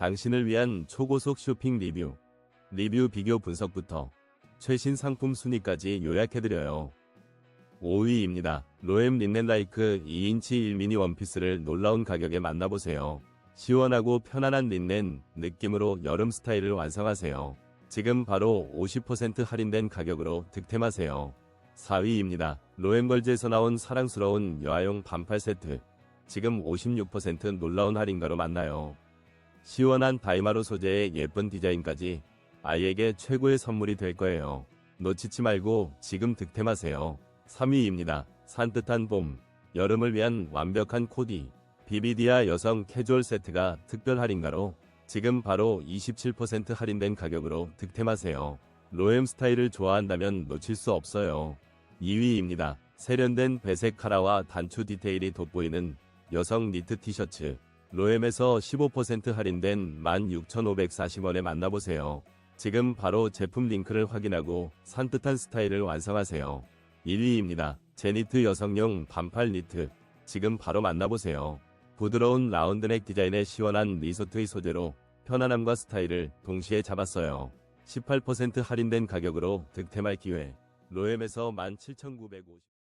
당신을 위한 초고속 쇼핑 리뷰, 리뷰 비교 분석부터 최신 상품 순위까지 요약해드려요. 5위입니다. 로엠 린넨라이크 2인치 1미니 원피스를 놀라운 가격에 만나보세요. 시원하고 편안한 린넨 느낌으로 여름 스타일을 완성하세요. 지금 바로 50% 할인된 가격으로 득템하세요. 4위입니다. 로엠걸즈에서 나온 사랑스러운 여아용 반팔 세트. 지금 56% 놀라운 할인가로 만나요. 시원한 다이마로 소재의 예쁜 디자인까지 아이에게 최고의 선물이 될 거예요. 놓치지 말고 지금 득템하세요. 3위입니다. 산뜻한 봄, 여름을 위한 완벽한 코디, 비비디아 여성 캐주얼 세트가 특별 할인가로 지금 바로 27% 할인된 가격으로 득템하세요. 로엠 스타일을 좋아한다면 놓칠 수 없어요. 2위입니다. 세련된 배색 카라와 단추 디테일이 돋보이는 여성 니트 티셔츠. 로엠에서 15% 할인된 16,540원에 만나보세요. 지금 바로 제품 링크를 확인하고 산뜻한 스타일을 완성하세요. 1위입니다. 제니트 여성용 반팔 니트. 지금 바로 만나보세요. 부드러운 라운드넥 디자인의 시원한 리소트의 소재로 편안함과 스타일을 동시에 잡았어요. 18% 할인된 가격으로 득템할 기회. 로엠에서 17,950